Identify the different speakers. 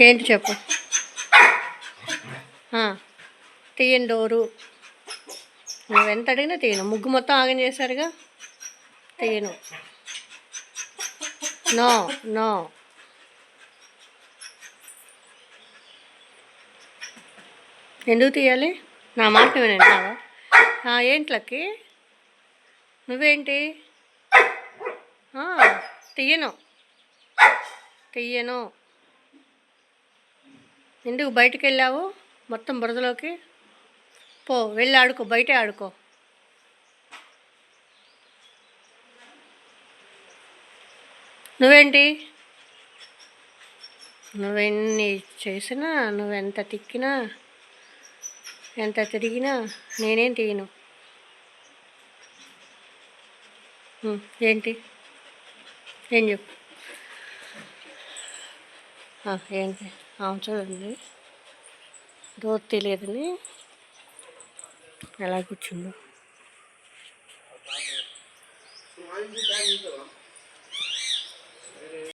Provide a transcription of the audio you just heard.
Speaker 1: ఏంటి చెప్పు? తీయండి డోరు నువ్వు ఎంత అడిగినా తీయను. ముగ్గు మొత్తం ఆగం చేశారుగా? తీయను. No no. ఎందుకు తీయాలి? నా మాట నువ్వు ఏంటి లక్కి? నువ్వేంటి? తీయను. తీయను. ఎందుకు బయటకు వెళ్ళావు మొత్తం బురదలోకి? పో వెళ్ళి ఆడుకో బయటే ఆడుకో. నువ్వేంటి? నువ్వెన్ని చేసినా నువ్వెంత తిక్కినా ఎంత తిరిగినా నేనేం తీయను ఏంటి? ఏం చెప్పు? ఏంటి? చూడండి డోర్ తెలియదని ఎలా కూర్చుందో.